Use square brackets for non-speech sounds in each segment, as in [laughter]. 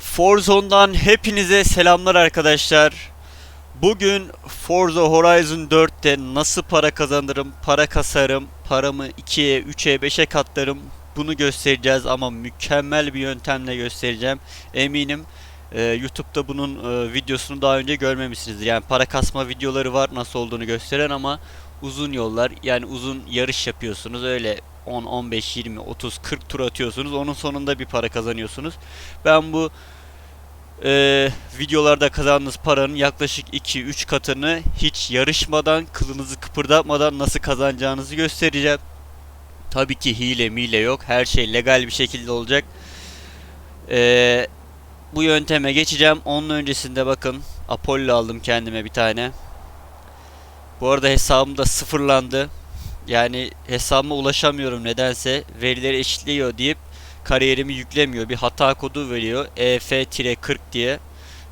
Forzone'dan hepinize selamlar arkadaşlar. Bugün Forza Horizon 4'te nasıl para kazanırım, para kasarım, paramı 2'ye, 3'e, 5'e katlarım bunu göstereceğiz ama mükemmel bir yöntemle göstereceğim. Eminim e, YouTube'da bunun e, videosunu daha önce görmemişsinizdir. Yani para kasma videoları var nasıl olduğunu gösteren ama uzun yollar yani uzun yarış yapıyorsunuz öyle 10, 15, 20, 30, 40 tur atıyorsunuz. Onun sonunda bir para kazanıyorsunuz. Ben bu e, videolarda kazandığınız paranın yaklaşık 2-3 katını hiç yarışmadan, kılınızı kıpırdatmadan nasıl kazanacağınızı göstereceğim. Tabii ki hile mile yok. Her şey legal bir şekilde olacak. E, bu yönteme geçeceğim. Onun öncesinde bakın Apollo aldım kendime bir tane. Bu arada hesabım da sıfırlandı. Yani hesabıma ulaşamıyorum nedense. Verileri eşitliyor deyip kariyerimi yüklemiyor. Bir hata kodu veriyor. EF-40 diye.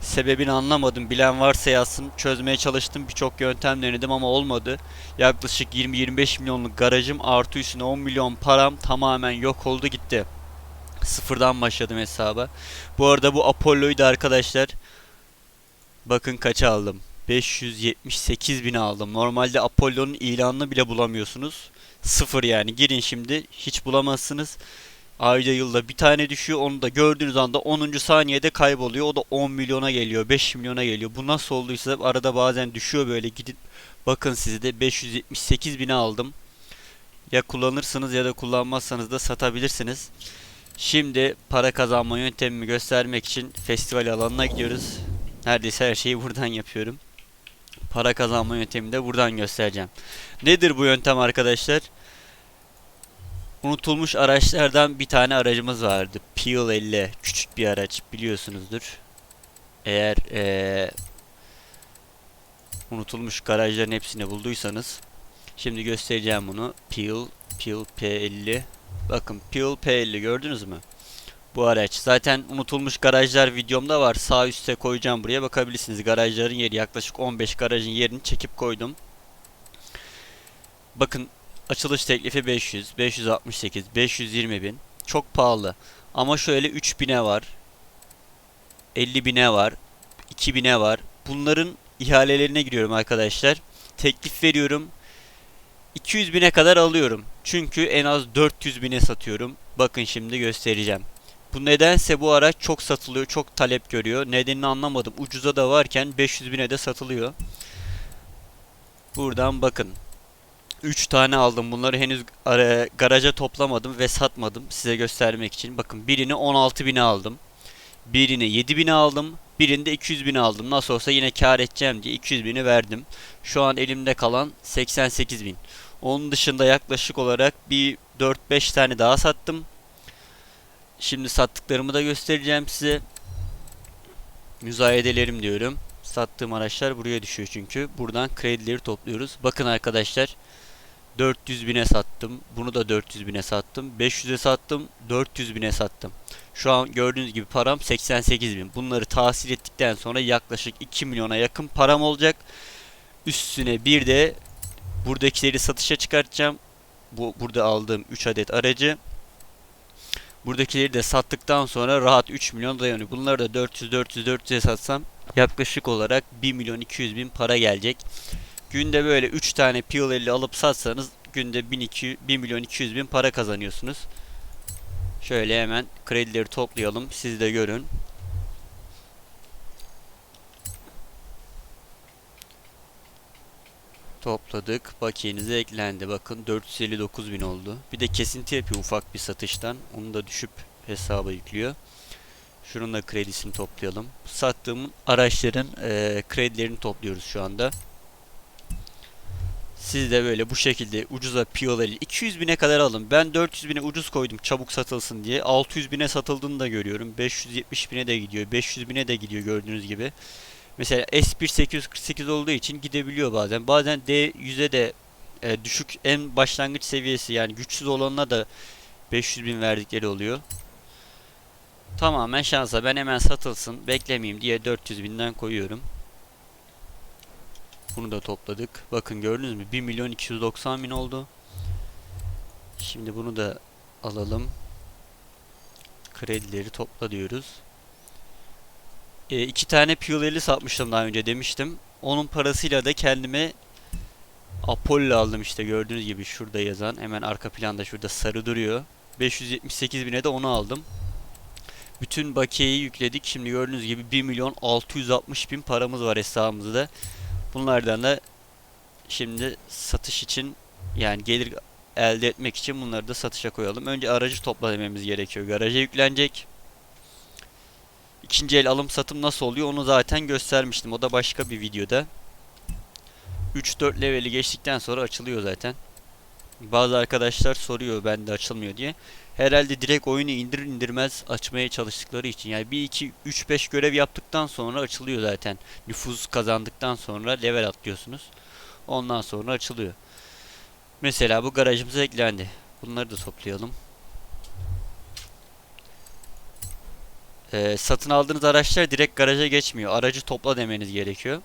Sebebini anlamadım. Bilen varsa yazsın. Çözmeye çalıştım. Birçok yöntem denedim ama olmadı. Yaklaşık 20-25 milyonluk garajım artı üstüne 10 milyon param tamamen yok oldu gitti. Sıfırdan başladım hesaba. Bu arada bu Apollo'yu da arkadaşlar bakın kaça aldım. 578 bin aldım. Normalde Apollo'nun ilanını bile bulamıyorsunuz. Sıfır yani. Girin şimdi. Hiç bulamazsınız. Ayda yılda bir tane düşüyor. Onu da gördüğünüz anda 10. saniyede kayboluyor. O da 10 milyona geliyor. 5 milyona geliyor. Bu nasıl olduysa arada bazen düşüyor böyle. Gidin bakın sizi de 578 bine aldım. Ya kullanırsınız ya da kullanmazsanız da satabilirsiniz. Şimdi para kazanma yöntemimi göstermek için festival alanına gidiyoruz. Neredeyse her şeyi buradan yapıyorum. Para kazanma yöntemini de buradan göstereceğim. Nedir bu yöntem arkadaşlar? Unutulmuş araçlardan bir tane aracımız vardı. Peel 50. Küçük bir araç biliyorsunuzdur. Eğer ee, unutulmuş garajların hepsini bulduysanız. Şimdi göstereceğim bunu. Peel, Peel P50. Bakın Peel P50 gördünüz mü? Bu araç. Zaten unutulmuş garajlar videomda var. Sağ üstte koyacağım buraya bakabilirsiniz. Garajların yeri yaklaşık 15 garajın yerini çekip koydum. Bakın açılış teklifi 500, 568, 520 bin. Çok pahalı. Ama şöyle 3000'e var. 50 bine var. 2000'e var. Bunların ihalelerine giriyorum arkadaşlar. Teklif veriyorum. 200 bine kadar alıyorum. Çünkü en az 400 bine satıyorum. Bakın şimdi göstereceğim. Bu nedense bu araç çok satılıyor, çok talep görüyor. Nedenini anlamadım. Ucuza da varken 500 bine de satılıyor. Buradan bakın. 3 tane aldım. Bunları henüz ara, garaja toplamadım ve satmadım size göstermek için. Bakın birini 16 bine aldım. Birini 7 bine aldım. Birini de 200 bine aldım. Nasıl olsa yine kar edeceğim diye 200 bini verdim. Şu an elimde kalan 88 bin. Onun dışında yaklaşık olarak bir 4-5 tane daha sattım. Şimdi sattıklarımı da göstereceğim size. Müzayedelerim diyorum. Sattığım araçlar buraya düşüyor çünkü. Buradan kredileri topluyoruz. Bakın arkadaşlar. 400 bine sattım. Bunu da 400 bine sattım. 500'e sattım. 400 bine sattım. Şu an gördüğünüz gibi param 88 bin. Bunları tahsil ettikten sonra yaklaşık 2 milyona yakın param olacak. Üstüne bir de buradakileri satışa çıkartacağım. Bu burada aldığım 3 adet aracı. Buradakileri de sattıktan sonra rahat 3 milyon dayanıyor. Bunları da 400 400 400'e satsam yaklaşık olarak 1 milyon 200 bin para gelecek. Günde böyle 3 tane Peel 50 alıp satsanız günde 1200, 1 milyon 200 bin para kazanıyorsunuz. Şöyle hemen kredileri toplayalım. Siz de görün. Topladık. Bakiyenize eklendi. Bakın 459 bin oldu. Bir de kesinti yapıyor ufak bir satıştan. Onu da düşüp hesaba yüklüyor. Şunun da kredisini toplayalım. Sattığım araçların e, kredilerini topluyoruz şu anda. Siz de böyle bu şekilde ucuza piyoları 200 bine kadar alın. Ben 400 bine ucuz koydum çabuk satılsın diye. 600 bine satıldığını da görüyorum. 570 bine de gidiyor. 500 bine de gidiyor gördüğünüz gibi. Mesela S1 848 olduğu için gidebiliyor bazen. Bazen D100'e de e, düşük en başlangıç seviyesi yani güçsüz olanına da 500 bin verdikleri oluyor. Tamamen şansa ben hemen satılsın beklemeyeyim diye 400 binden koyuyorum. Bunu da topladık. Bakın gördünüz mü? 1 milyon 290 bin oldu. Şimdi bunu da alalım. Kredileri topla diyoruz. E, iki tane Pure 50 satmıştım daha önce demiştim. Onun parasıyla da kendime Apollo aldım işte gördüğünüz gibi şurada yazan. Hemen arka planda şurada sarı duruyor. 578 bine de onu aldım. Bütün bakiyeyi yükledik. Şimdi gördüğünüz gibi 1 milyon 660 bin paramız var hesabımızda. Bunlardan da şimdi satış için yani gelir elde etmek için bunları da satışa koyalım. Önce aracı topla dememiz gerekiyor. Garaja yüklenecek. İkinci el alım satım nasıl oluyor onu zaten göstermiştim. O da başka bir videoda. 3-4 leveli geçtikten sonra açılıyor zaten. Bazı arkadaşlar soruyor bende açılmıyor diye. Herhalde direkt oyunu indir indirmez açmaya çalıştıkları için. Yani 1 2 3 5 görev yaptıktan sonra açılıyor zaten. Nüfuz kazandıktan sonra level atlıyorsunuz. Ondan sonra açılıyor. Mesela bu garajımıza eklendi. Bunları da toplayalım. Ee, satın aldığınız araçlar direkt garaja geçmiyor. Aracı topla demeniz gerekiyor.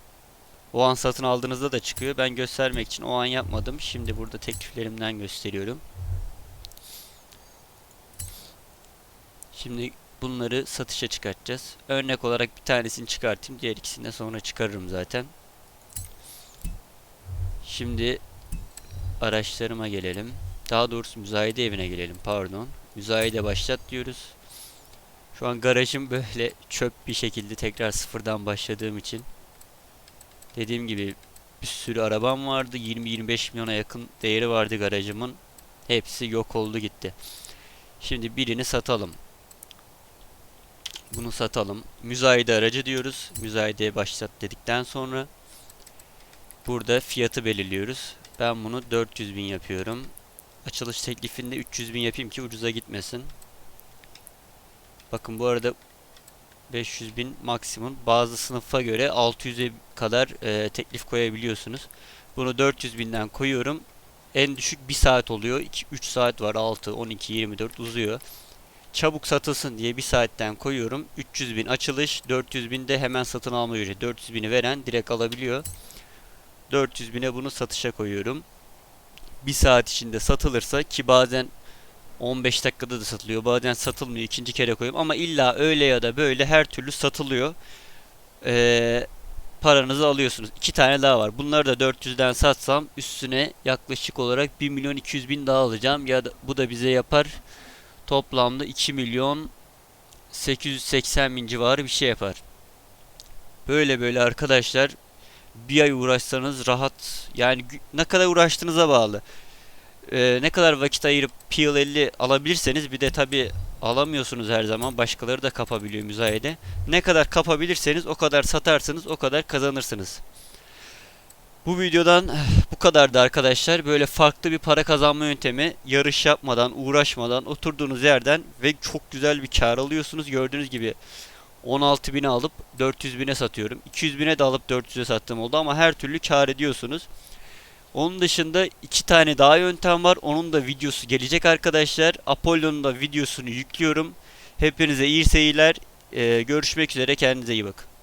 O an satın aldığınızda da çıkıyor. Ben göstermek için o an yapmadım. Şimdi burada tekliflerimden gösteriyorum. Şimdi bunları satışa çıkartacağız. Örnek olarak bir tanesini çıkartayım. Diğer ikisini de sonra çıkarırım zaten. Şimdi araçlarıma gelelim. Daha doğrusu müzayede evine gelelim. Pardon. Müzayede başlat diyoruz. Şu an garajım böyle çöp bir şekilde tekrar sıfırdan başladığım için. Dediğim gibi bir sürü arabam vardı. 20-25 milyona yakın değeri vardı garajımın. Hepsi yok oldu gitti. Şimdi birini satalım. Bunu satalım. Müzayede aracı diyoruz. Müzayedeye başlat dedikten sonra burada fiyatı belirliyoruz. Ben bunu 400 bin yapıyorum. Açılış teklifinde 300 bin yapayım ki ucuza gitmesin. Bakın bu arada 500 bin maksimum. Bazı sınıfa göre 600'e kadar e, teklif koyabiliyorsunuz. Bunu 400 binden koyuyorum. En düşük 1 saat oluyor. 2-3 saat var. 6, 12, 24 uzuyor. Çabuk satılsın diye 1 saatten koyuyorum. 300 bin açılış. 400 bin de hemen satın alma ücreti. 400 bini veren direkt alabiliyor. 400 bine bunu satışa koyuyorum. 1 saat içinde satılırsa ki bazen 15 dakikada da satılıyor. Bazen satılmıyor. ikinci kere koyuyorum. Ama illa öyle ya da böyle her türlü satılıyor. Ee, paranızı alıyorsunuz. İki tane daha var. Bunları da 400'den satsam üstüne yaklaşık olarak 1 milyon 200 bin daha alacağım. Ya da bu da bize yapar. Toplamda 2 milyon 880 bin civarı bir şey yapar. Böyle böyle arkadaşlar bir ay uğraşsanız rahat yani ne kadar uğraştığınıza bağlı e, ne kadar vakit ayırıp PL50 alabilirseniz bir de tabi alamıyorsunuz her zaman. Başkaları da kapabiliyor müzayede. Ne kadar kapabilirseniz o kadar satarsınız o kadar kazanırsınız. Bu videodan [sighs] bu kadardı arkadaşlar. Böyle farklı bir para kazanma yöntemi. Yarış yapmadan, uğraşmadan oturduğunuz yerden ve çok güzel bir kar alıyorsunuz. Gördüğünüz gibi 16 bine alıp 400 bine satıyorum. 200 bine de alıp 400'e sattığım oldu ama her türlü kar ediyorsunuz. Onun dışında iki tane daha yöntem var. Onun da videosu gelecek arkadaşlar. Apollo'nun da videosunu yüklüyorum. Hepinize iyi seyirler. Ee, görüşmek üzere. Kendinize iyi bakın.